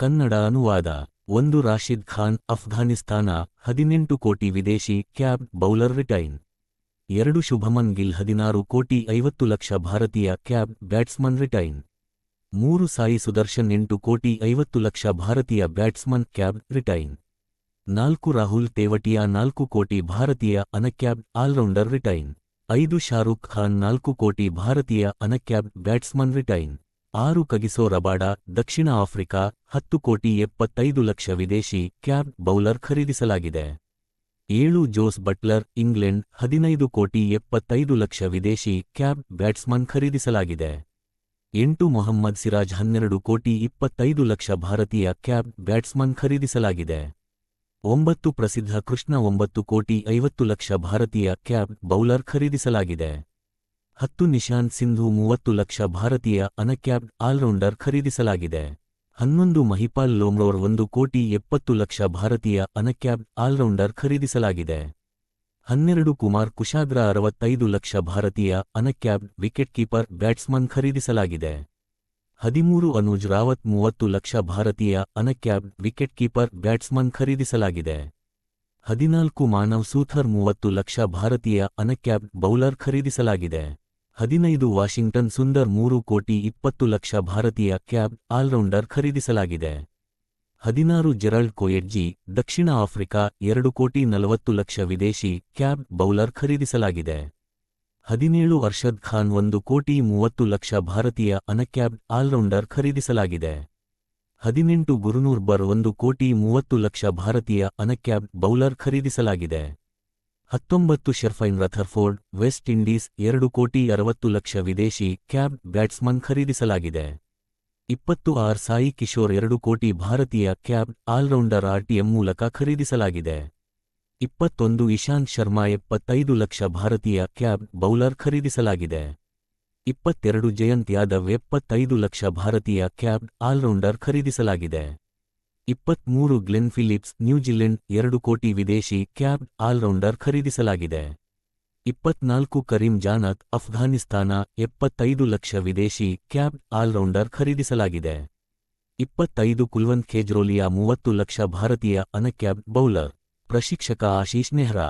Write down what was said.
ಕನ್ನಡ ಅನುವಾದ, ಒಂದು ರಾಶಿದ್ ಖಾನ್, ಅಫ್ಘಾನಿಸ್ತಾನ, ಹದಿನೆಂಟು ಕೋಟಿ ವಿದೇಶಿ ಕ್ಯಾಬ್ ಬೌಲರ್ ರಿಟೈನ್. ಎರಡು ಶುಭಮನ್ ಗಿಲ್, ಹದಿನಾರು ಕೋಟಿ ಐವತ್ತು ಲಕ್ಷ ಭಾರತೀಯ ಕ್ಯಾಬ್ ಬ್ಯಾಟ್ಸ್ಮನ್ ರಿಟೈನ್. ಮೂರು ಸಾಯಿ ಸುದರ್ಶನ್, ಎಂಟು ಕೋಟಿ ಐವತ್ತು ಲಕ್ಷ ಭಾರತೀಯ ಬ್ಯಾಟ್ಸ್ಮನ್ ಕ್ಯಾಬ್ ರಿಟೈನ್. ನಾಲ್ಕು ರಾಹುಲ್ ತೇವಟಿಯ, ನಾಲ್ಕು ಕೋಟಿ ಭಾರತೀಯ ಅನಕ್ಯಾಬ್ ಆಲ್ರೌಂಡರ್ ರಿಟೈನ್. ಐದು ಶಾರುಖ್ ಖಾನ್, ನಾಲ್ಕು ಕೋಟಿ ಭಾರತೀಯ ಅನಕ್ಯಾಬ್ ಬ್ಯಾಟ್ಸ್ಮನ್ ರಿಟೈನ್. ಆರು ಕಗಿಸೋ ರಬಾಡ, ದಕ್ಷಿಣ ಆಫ್ರಿಕಾ, ಹತ್ತು ಕೋಟಿ ಎಪ್ಪತ್ತೈದು ಲಕ್ಷ ವಿದೇಶಿ ಕ್ಯಾಬ್ ಬೌಲರ್ ಖರೀದಿಸಲಾಗಿದೆ. ಏಳು ಜೋಸ್ ಬಟ್ಲರ್, ಇಂಗ್ಲೆಂಡ್, ಹದಿನೈದು ಕೋಟಿ ಎಪ್ಪತ್ತೈದು ಲಕ್ಷ ವಿದೇಶಿ ಕ್ಯಾಬ್ ಬ್ಯಾಟ್ಸ್ಮನ್ ಖರೀದಿಸಲಾಗಿದೆ. ಎಂಟು ಮೊಹಮ್ಮದ್ ಸಿರಾಜ್, ಹನ್ನೆರಡು ಕೋಟಿ ಇಪ್ಪತ್ತೈದು ಲಕ್ಷ ಭಾರತೀಯ ಕ್ಯಾಬ್ ಬ್ಯಾಟ್ಸ್ಮನ್ ಖರೀದಿಸಲಾಗಿದೆ. ಒಂಬತ್ತು ಪ್ರಸಿದ್ಧ ಕೃಷ್ಣ ಒಂಬತ್ತು ಕೋಟಿ ಐವತ್ತು ಲಕ್ಷ ಭಾರತೀಯ ಕ್ಯಾಬ್ ಬೌಲರ್ ಖರೀದಿಸಲಾಗಿದೆ. ಹತ್ತು ನಿಶಾನ್ ಸಿಂಧು ಮೂವತ್ತು ಲಕ್ಷ ಭಾರತೀಯ ಅನಕ್ಯಾಪ್ಡ್ ಆಲ್ರೌಂಡರ್ ಖರೀದಿಸಲಾಗಿದೆ. ಹನ್ನೊಂದು ಮಹಿಪಾಲ್ ಲೋಮ್ರೋರ್ ಒಂದು ಕೋಟಿ ಎಪ್ಪತ್ತು ಲಕ್ಷ ಭಾರತೀಯ ಅನಕ್ಯಾಪ್ಡ್ ಆಲ್ರೌಂಡರ್ ಖರೀದಿಸಲಾಗಿದೆ. ಹನ್ನೆರಡು ಕುಮಾರ್ ಕುಶಾಗ್ರ ಅರವತ್ತೈದು ಲಕ್ಷ ಭಾರತೀಯ ಅನಕ್ಯಾಪ್ಡ್ ವಿಕೆಟ್ ಕೀಪರ್ ಬ್ಯಾಟ್ಸ್ಮನ್ ಖರೀದಿಸಲಾಗಿದೆ. ಹದಿಮೂರು ಅನುಜ್ ರಾವತ್ ಮೂವತ್ತು ಲಕ್ಷ ಭಾರತೀಯ ಅನಕ್ಯಾಪ್ಡ್ ವಿಕೆಟ್ ಕೀಪರ್ ಬ್ಯಾಟ್ಸ್ಮನ್ ಖರೀದಿಸಲಾಗಿದೆ. ಹದಿನಾಲ್ಕು ಮಾನವ್ ಸೂಥರ್ ಮೂವತ್ತು ಲಕ್ಷ ಭಾರತೀಯ ಅನಕ್ಯಾಪ್ಡ್ ಬೌಲರ್ ಖರೀದಿಸಲಾಗಿದೆ. ಹದಿನೈದು ವಾಷಿಂಗ್ಟನ್ ಸುಂದರ್ ಮೂರು ಕೋಟಿ ಇಪ್ಪತ್ತು ಲಕ್ಷ ಭಾರತೀಯ ಕ್ಯಾಬ್ ಆಲ್ರೌಂಡರ್ ಖರೀದಿಸಲಾಗಿದೆ. ಹದಿನಾರು ಜೆರಲ್ಡ್ ಕೊಯೆಡ್ಜಿ ದಕ್ಷಿಣ ಆಫ್ರಿಕಾ ಎರಡು ಕೋಟಿ ನಲವತ್ತು ಲಕ್ಷ ವಿದೇಶಿ ಕ್ಯಾಬ್ ಬೌಲರ್ ಖರೀದಿಸಲಾಗಿದೆ. ಹದಿನೇಳು ಅರ್ಷದ್ ಖಾನ್ ಒಂದು ಕೋಟಿ ಮೂವತ್ತು ಲಕ್ಷ ಭಾರತೀಯ ಅನಕ್ಯಾಬ್ ಆಲ್ರೌಂಡರ್ ಖರೀದಿಸಲಾಗಿದೆ. ಹದಿನೆಂಟು ಗುರುನೂರ್ಬರ್ ಒಂದು ಕೋಟಿ ಮೂವತ್ತು ಲಕ್ಷ ಭಾರತೀಯ ಅನಕ್ಯಾಬ್ ಬೌಲರ್ ಖರೀದಿಸಲಾಗಿದೆ. ಹತ್ತೊಂಬತ್ತು ಶೆರ್ಫೈನ್ ರಥರ್ಫೋರ್ಡ್ ವೆಸ್ಟ್ ಇಂಡೀಸ್ ಎರಡು ಕೋಟಿ ಅರವತ್ತು ಲಕ್ಷ ವಿದೇಶಿ ಕ್ಯಾಬ್ ಬ್ಯಾಟ್ಸ್ಮನ್ ಖರೀದಿಸಲಾಗಿದೆ. ಇಪ್ಪತ್ತು ಆರ್ ಸಾಯಿ ಕಿಶೋರ್ ಎರಡು ಕೋಟಿ ಭಾರತೀಯ ಕ್ಯಾಬ್ ಆಲ್ರೌಂಡರ್ ಆರ್ಟಿಎಂ ಮೂಲಕ ಖರೀದಿಸಲಾಗಿದೆ. ಇಪ್ಪತ್ತೊಂದು ಇಶಾಂತ್ ಶರ್ಮಾ ಎಪ್ಪತ್ತೈದು ಲಕ್ಷ ಭಾರತೀಯ ಕ್ಯಾಬ್ ಬೌಲರ್ ಖರೀದಿಸಲಾಗಿದೆ. ಇಪ್ಪತ್ತೆರಡು ಜಯಂತ್ ಯಾದವ್ ಎಪ್ಪತ್ತೈದು ಲಕ್ಷ ಭಾರತೀಯ ಕ್ಯಾಬ್ ಆಲ್ರೌಂಡರ್ ಖರೀದಿಸಲಾಗಿದೆ. ಇಪ್ಪತ್ಮೂರು ಗ್ಲೆನ್ ಫಿಲಿಪ್ಸ್ ನ್ಯೂಜಿಲೆಂಡ್ ಎರಡು ಕೋಟಿ ವಿದೇಶಿ ಕ್ಯಾಬ್ ಆಲ್ರೌಂಡರ್ ಖರೀದಿಸಲಾಗಿದೆ. ಇಪ್ಪತ್ನಾಲ್ಕು ಕರೀಂ ಜಾನತ್, ಅಫ್ಘಾನಿಸ್ತಾನ, ಎಪ್ಪತ್ತೈದು ಲಕ್ಷ ವಿದೇಶಿ ಕ್ಯಾಬ್ ಆಲ್ರೌಂಡರ್ ಖರೀದಿಸಲಾಗಿದೆ. ಇಪ್ಪತ್ತೈದು ಕುಲ್ವಂತ್ ಖೇಜ್ರೋಲಿಯಾ ಮೂವತ್ತು ಲಕ್ಷ ಭಾರತೀಯ ಅನಕ್ಯಾಬ್ ಬೌಲರ್, ಪ್ರಶಿಕ್ಷಕ ಆಶೀಶ್ ನೆಹ್ರಾ.